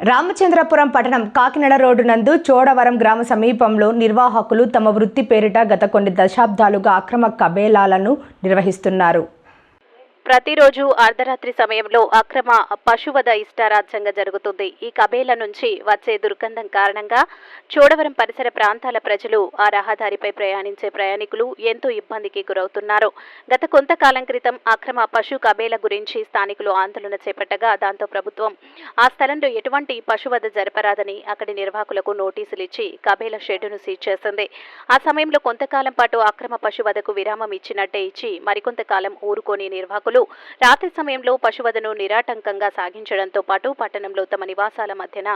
రామచంద్రపురం పట్టణం కాకినాడ రోడ్డు నందు చోడవరం గ్రామ సమీపంలో నిర్వాహకులు తమ వృత్తి పేరిట గత కొన్ని దశాబ్దాలుగా అక్రమ కబేలాలను నిర్వహిస్తున్నారు. ప్రతిరోజు అర్ధరాత్రి సమయంలో అక్రమ పశువధ ఇష్టారాజ్యంగా జరుగుతుంది. ఈ కబేల నుంచి వచ్చే దుర్గంధం కారణంగా చోడవరం పరిసర ప్రాంతాల ప్రజలు ఆ రహదారిపై ప్రయాణించే ప్రయాణికులు ఎంతో ఇబ్బందికి గురవుతున్నారు. గత కొంతకాలం క్రితం అక్రమ పశు కబేల గురించి స్థానికులు ఆందోళన చేపట్టగా దాంతో ప్రభుత్వం ఆ స్థలంలో ఎటువంటి పశువధ జరపరాదని అక్కడి నిర్వాహకులకు నోటీసులు ఇచ్చి కబేల షెడ్డును సీజ్ చేసింది. ఆ సమయంలో కొంతకాలం పాటు అక్రమ పశువధకు విరామం ఇచ్చినట్టే ఇచ్చి మరికొంతకాలం ఊరుకోని నిర్వాహకులు రాత్రి సమయంలో పశువధను నిరాటంకంగా సాగించడంతో పాటు పట్టణంలో తమ నివాసాల మధ్యన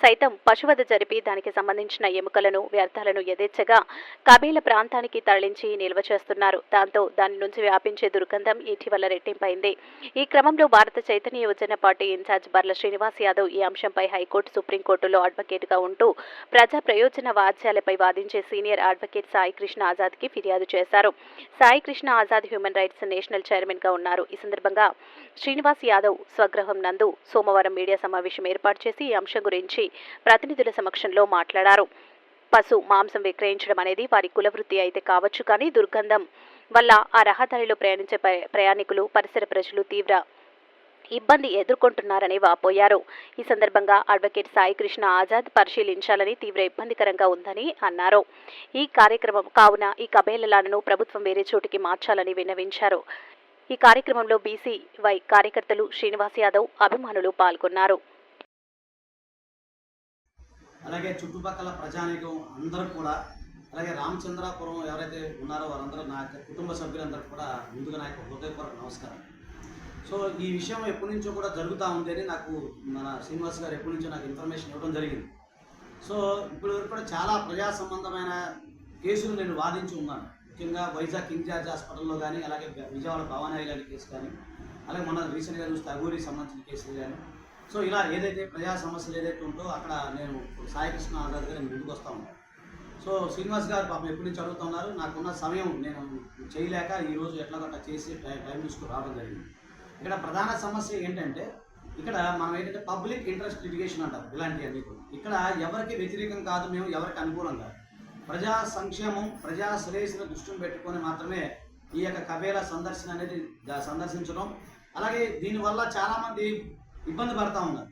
సైతం పశువధ జరిపి దానికి సంబంధించిన ఎముకలను వ్యర్థాలను యథేచ్ఛగా కబీల ప్రాంతానికి తరలించి నిల్వ చేస్తున్నారు. దాంతో దాని నుంచి వ్యాపించే దుర్గంధం ఇటీవల రెట్టింపైంది. ఈ క్రమంలో Bharata Chaitanya Yuvajana party in charge Barla Srinivas Yadav ఈ అంశంపై హైకోర్టు సుప్రీంకోర్టులో అడ్వకేట్గా ఉంటూ ప్రజా ప్రయోజన వాద్యాలపై వాదించే సీనియర్ అడ్వకేట్ సాయి కృష్ణ ఆజాద్కి ఫిర్యాదు చేశారు. Sai Krishna Azad human rights national చైర్మన్గా ఉన్నారు. ఈ సందర్భంగా శ్రీనివాస్ యాదవ్ స్వగృహం నందు సోమవారం మీడియా సమావేశం ఏర్పాటు చేసి ఈ అంశం గురించి ప్రతినిధుల సమక్షంలో మాట్లాడారు. పశు మాంసం విక్రయించడం అనేది వారి కులవృత్తి అయితే కావచ్చు కానీ దుర్గంధం వల్ల ఆ రహదారిలో ప్రయాణించే ప్రయాణికులు పరిసర ప్రజలు తీవ్ర ఇబ్బంది ఎదుర్కొంటున్నారని వాపోయారు. ఈ సందర్భంగా అడ్వకేట్ సాయి కృష్ణ ఆజాద్ పరిశీలించాలని తీవ్ర ఇబ్బందికరంగా ఉందని అన్నారు. ఈ కార్యక్రమం కావున ఈ కబేలలను ప్రభుత్వం వేరే చోటికి మార్చాలని విన్నవించారు. ఈ కార్యక్రమంలో బీసీవై కార్యకర్తలు శ్రీనివాస్ యాదవ్ అభిమానులు పాల్గొన్నారు. అలాగే చుట్టుపక్కల ప్రజానికం అందరూ కూడా అలాగే రామచంద్రాపురం ఎవరైతే ఉన్నారో వారందరూ నా కుటుంబ సభ్యులందరూ కూడా ముందుగా నా యొక్క హృదయపూర్వక నమస్కారం. సో ఈ విషయం ఎప్పటి నుంచో కూడా జరుగుతూ ఉంది అని నాకు మన శ్రీనివాస్ గారు ఎప్పటి నుంచో నాకు ఇన్ఫర్మేషన్ ఇవ్వడం జరిగింది. సో ఇప్పుడు వరకు కూడా చాలా ప్రజా సంబంధమైన కేసులు నేను వాదించి ఉన్నాను. ముఖ్యంగా వైజాగ్ కింగ్ జార్జ్ హాస్పిటల్లో కానీ అలాగే విజయవాడ భవానీ గారి కేసు కానీ అలాగే మన రీసెంట్గా చూస్తే అగూరికి సంబంధించిన కేసులు కానీ. సో ఇలా ఏదైతే ప్రజా సమస్యలు ఏదైతే ఉంటో అక్కడ నేను సాయికృష్ణ కృష్ణ నేను ముందుకు వస్తూ ఉన్నాను సో శ్రీనివాస్ గారు పాపం ఎప్పటి నుంచి అడుగుతున్నారు నాకున్న సమయం నేను చేయలేక ఈరోజు ఎట్లా గట్లా చేసి టైం టైం తీసుకుని రావడం జరిగింది. ఇక్కడ ప్రధాన సమస్య ఏంటంటే ఇక్కడ మనం ఏంటంటే పబ్లిక్ ఇంట్రెస్ట్ లిటిగేషన్ అంటారు ఇలాంటివన్నీ ఇక్కడ ఎవరికి వ్యతిరేకం కాదు మేము ఎవరికి అనుకూలం కాదు. ప్రజా సంక్షేమం ప్రజా శ్రేయస్సును దృష్టిని పెట్టుకొని మాత్రమే ఈ యొక్క కబేలా సందర్శన అనేది సందర్శించడం. అలాగే దీనివల్ల చాలామంది ఇబ్బంది పడతా ఉన్నారు.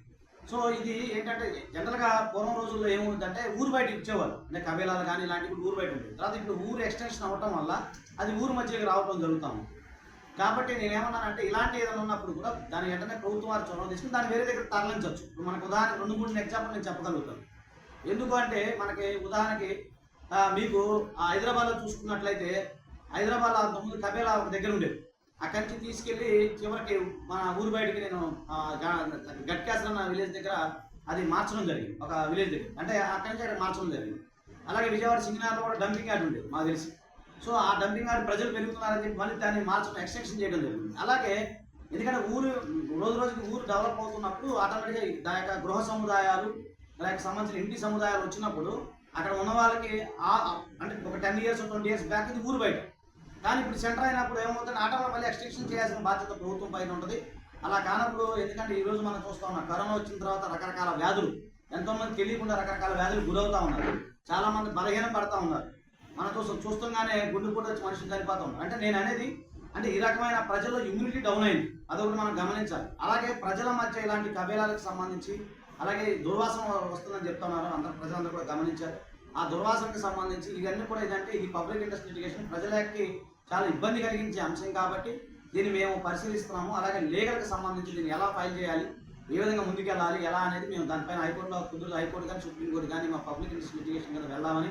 సో ఇది ఏంటంటే జనరల్గా పూర్వం రోజుల్లో ఏముందంటే ఊరు బయట ఇచ్చేవాళ్ళు. అంటే కబేలాలు కానీ ఇలాంటివి కూడా ఊరు బయట ఉంటుంది తర్వాత ఇప్పుడు ఊరు ఎక్స్టెన్షన్ అవ్వటం వల్ల అది ఊరు మధ్యకి రావటం జరుగుతాము కాబట్టి నేను ఏమన్నానంటే ఇలాంటి ఏదైనా ఉన్నప్పుడు కూడా దాని వెంటనే ప్రభుత్వం వారు చొరవ తీసుకుని దాన్ని వేరే దగ్గర తరలించవచ్చు. ఇప్పుడు మనకు ఉదాహరణ రెండు మూడు ఎగ్జాంపుల్ నేను చెప్పగలుగుతాను. ఎందుకు అంటే మనకి ఉదాహరణకి మీకు ఆ హైదరాబాద్లో చూసుకున్నట్లయితే హైదరాబాద్ అంతకుముందు కబేలా ఒక దగ్గర ఉండేది. అక్కడి నుంచి తీసుకెళ్ళి చివరికి మన ఊరు బయటికి నేను ఆ, గా- గట్కాసర్ అన్న విలేజ్ దగ్గర అది మార్చడం జరిగింది. ఒక విలేజ్ దగ్గర. అంటే అక్కడి నుంచి అక్కడ మార్చడం జరిగింది. అలాగే విజయవాడ సింగనార్లో కూడా డంపింగ్ యార్డ్ ఉండేది మాకు తెలిసి. సో ఆ డంపింగ్ యార్డ్ ప్రజలు పెరుగుతున్నారని చెప్పి మళ్ళీ దాన్ని మార్చడం ఎక్స్టెన్షన్ చేయడం జరిగింది. అలాగే ఎందుకంటే ఊరు రోజు రోజుకి ఊరు డెవలప్ అవుతున్నప్పుడు ఆటోమేటిక్గా దాని యొక్క గృహ సముదాయాలు దానికి సంబంధించిన ఇంటి సముదాయాలు వచ్చినప్పుడు అక్కడ ఉన్న వాళ్ళకి అంటే ఒక ten years twenty years back ఇది ఊరు బయట. కానీ ఇప్పుడు సెంటర్ అయినప్పుడు ఏమవుతుంది ఆటోలో మళ్ళీ ఎక్స్టెన్షన్ చేయాల్సిన బాధ్యత ప్రభుత్వం పైన ఉంటుంది. అలా కానప్పుడు ఎందుకంటే ఈరోజు మనం చూస్తా ఉన్నాం కరోనా వచ్చిన తర్వాత రకరకాల వ్యాధులు ఎంతోమంది తెలియకుండా రకరకాల వ్యాధులు గురవుతూ ఉన్నారు. చాలామంది బలహీనం పడతా ఉన్నారు. మన కోసం చూస్తుంగానే గుండె కూడా వచ్చి మనుషులు చనిపోతా ఉన్నారు. అంటే నేను అనేది అంటే ఈ రకమైన ప్రజల్లో ఇమ్యూనిటీ డౌన్ అయింది. అదొకటి మనం గమనించాలి. అలాగే ప్రజల మధ్య ఇలాంటి కబేలాలకు సంబంధించి అలాగే దుర్వాసన వస్తుందని చెప్తున్నారు. అందరు ప్రజలందరూ కూడా గమనించారు. ఆ దుర్వాసనకు సంబంధించి ఇవన్నీ కూడా ఏంటంటే ఇది పబ్లిక్ ఇంట్రెస్ట్ లిటిగేషన్ ప్రజలకి చాలా ఇబ్బంది కలిగించే అంశం కాబట్టి దీన్ని మేము పరిశీలిస్తున్నాము. అలాగే లీగల్కి సంబంధించి దీన్ని ఎలా ఫైల్ చేయాలి? ఏ విధంగా ముందుకెళ్ళాలి? ఎలా అనేది మేము దానిపైన హైకోర్టులో కుదురు హైకోర్టు కానీ సుప్రీంకోర్టు కానీ మా పబ్లిక్ ఇంట్రెస్ట్ లిటిగేషన్ కింద వెళ్దామని.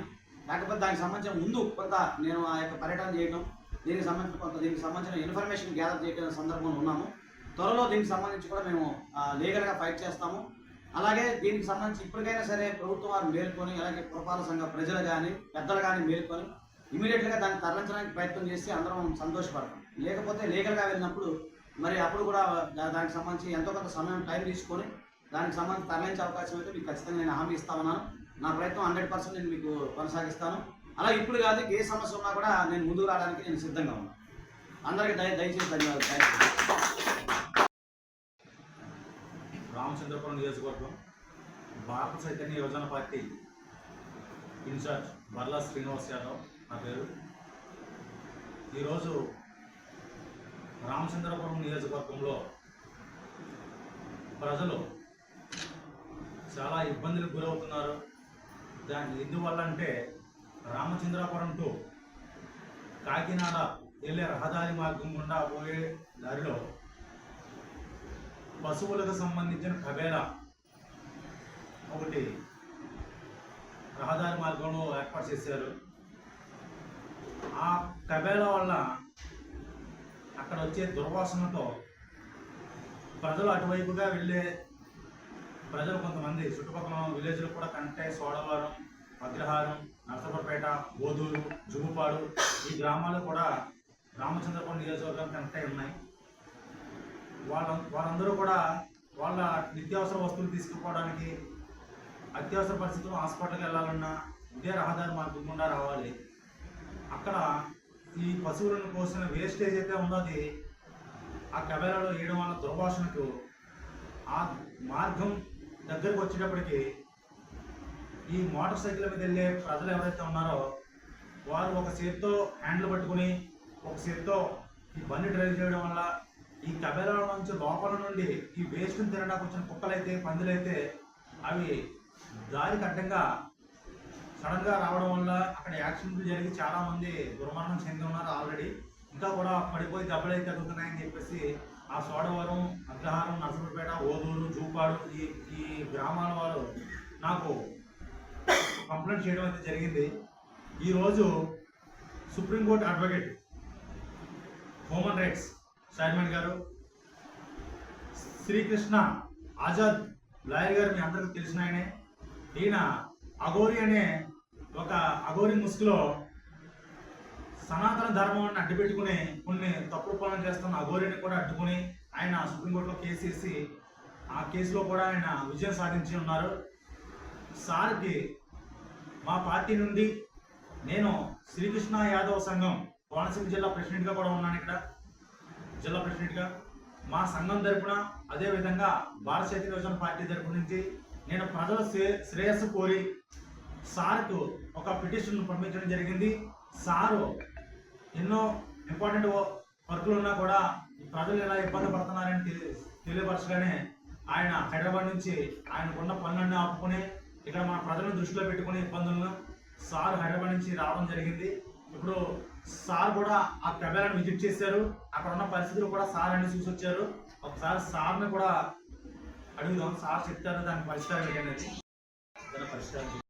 లేకపోతే దానికి సంబంధించిన ముందు కొంత నేను ఆ యొక్క పర్యటన చేయడం దీనికి సంబంధించిన కొంత దీనికి సంబంధించిన ఇన్ఫర్మేషన్ గ్యాదర్ చేయడం సందర్భంలో ఉన్నాము. త్వరలో దీనికి సంబంధించి కూడా మేము లీగల్గా ఫైట్ చేస్తాము. అలాగే దీనికి సంబంధించి ఇప్పటికైనా సరే ప్రభుత్వం వారు మేల్కొని అలాగే పురపాలక సంఘ ప్రజలు కానీ పెద్దలు కానీ మేల్కొని ఇమీడియట్గా దాన్ని తరలించడానికి ప్రయత్నం చేసి అందరం సంతోషపడతాం. లేకపోతే లీగల్గా వెళ్ళినప్పుడు మరి అప్పుడు కూడా దా- దానికి సంబంధించి ఎంతో కొంత సమయం టైం తీసుకొని దానికి సంబంధించి తరలించే అవకాశం అయితే మీకు ఖచ్చితంగా నేను హామీ ఇస్తామన్నాను. నా ప్రయత్నం హండ్రెడ్ పర్సెంట్ నేను మీకు కొనసాగిస్తాను. అలా ఇప్పుడు కాదు ఏ సమస్య ఉన్నా కూడా నేను ముందుకు రావడానికి నేను సిద్ధంగా ఉన్నాను. అందరికీ దయ దయచేసి ధన్యవాదాలు. థ్యాంక్ యూ రామచంద్రపురం నియోజకవర్గం భారత చైతన్య యువజన పార్టీ ఇన్ఛార్జ్ బర్లా శ్రీనివాస్ యాదవ్ నా పేరు. ఈరోజు రామచంద్రపురం నియోజకవర్గంలో ప్రజలు చాలా ఇబ్బందులకు గురవుతున్నారు. దాని ఎందువల్ల అంటే రామచంద్రపురం టు కాకినాడ వెళ్ళే రహదారి మార్గం గుండా పోయే దారిలో పశువులకు సంబంధించిన కబేరా ఒకటి రహదారి మార్గంలో ఏర్పాటు చేశారు. ఆ కబేలా వల్ల అక్కడ వచ్చే దుర్వాసనతో ప్రజలు అటువైపుగా వెళ్ళే ప్రజలు కొంతమంది చుట్టుపక్కల విలేజ్లు కూడా కంటే సోడవరం అగ్రహారం నరసపేట బోదూరు జుగుపాడు ఈ గ్రామాలు కూడా రామచంద్రపురం నియోజకవర్గం కంటే ఉన్నాయి. వాళ్ళ వాళ్ళందరూ కూడా వాళ్ళ నిత్యావసర వస్తువులు తీసుకుపోవడానికి అత్యవసర పరిస్థితుల్లో హాస్పిటల్కి వెళ్ళాలన్నా ఇదే రహదారి మార్గం గుండా రావాలి. అక్కడ ఈ పశువులను కోసిన వేస్టేజ్ అయితే ఉందో అది ఆ కబేరాలో వేయడం వల్ల దుర్భాషణకు ఆ మార్గం దగ్గరకు వచ్చేటప్పటికి ఈ మోటార్ సైకిల్ మీద వెళ్ళే ప్రజలు ఎవరైతే ఉన్నారో వారు ఒక చేత్తో హ్యాండిల్ పట్టుకుని ఒక చేత్తో ఈ బండి డ్రైవ్ చేయడం వల్ల ఈ కబేరాల నుంచి లోపల నుండి ఈ వేస్ట్ని తినడానికి వచ్చిన కుక్కలైతే పందులైతే అవి దారికి అడ్డంగా సడన్గా రావడం వల్ల అక్కడ యాక్సిడెంట్లు జరిగి చాలామంది దుర్మరణం చెంది ఉన్నారు ఆల్రెడీ. ఇంకా కూడా పడిపోయి దెబ్బలు అయితే తగ్గుతున్నాయని చెప్పేసి ఆ సోడవరం అగ్రహారం నరసపేట ఓదూరు జూపాడు ఈ ఈ గ్రామాల వారు నాకు కంప్లైంట్ చేయడం అయితే జరిగింది. ఈరోజు supreme court advocate human rights Simon గారు శ్రీకృష్ణ ఆజాద్ లాయర్ గారు మీ అందరికీ తెలిసిన ఆయనే. ఈయన అఘోరి అనే ఒక అఘోరి ముసుగులో సనాతన ధర్మాన్ని అడ్డుపెట్టుకుని కొన్ని తప్పుడు పనులు చేస్తున్న అఘోరిని కూడా అడ్డుకుని ఆయన సుప్రీంకోర్టులో కేసు వేసి ఆ కేసులో కూడా ఆయన విజయం సాధించి ఉన్నారు. సార్కి మా పార్టీ నుండి నేను శ్రీకృష్ణ యాదవ్ సంఘం కోనసీమ జిల్లా ప్రెసిడెంట్గా కూడా ఉన్నాను ఇక్కడ. జిల్లా ప్రెసిడెంట్గా మా సంఘం తరపున అదేవిధంగా భారత చైతన్య పార్టీ తరపు నుంచి నేను ప్రజల శ్రేయస్సు కోరి సార్కు ఒక పిటిషన్ పంపించడం జరిగింది. సారు ఎన్నో ఇంపార్టెంట్ వర్కులు ఉన్నా కూడా ప్రజలు ఎలా ఇబ్బంది పడుతున్నారని తెలి- తెలియపరచగానే ఆయన హైదరాబాద్ నుంచి ఆయనకున్న పనులన్నీ ఆపుకుని ఇక్కడ మన ప్రజలను దృష్టిలో పెట్టుకుని ఇబ్బందులను సార్ హైదరాబాద్ నుంచి రావడం జరిగింది. ఇప్పుడు సార్ కూడా ఆ కెమెరాను విజిట్ చేశారు. అక్కడ ఉన్న పరిస్థితులు కూడా సార్ అన్ని చూసి వచ్చారు. ఒకసారి సార్ని కూడా అడుగుదాం. సార్ చెప్తారు దాని పరిష్కారం ఏంటనేది. దాని పరిష్కారం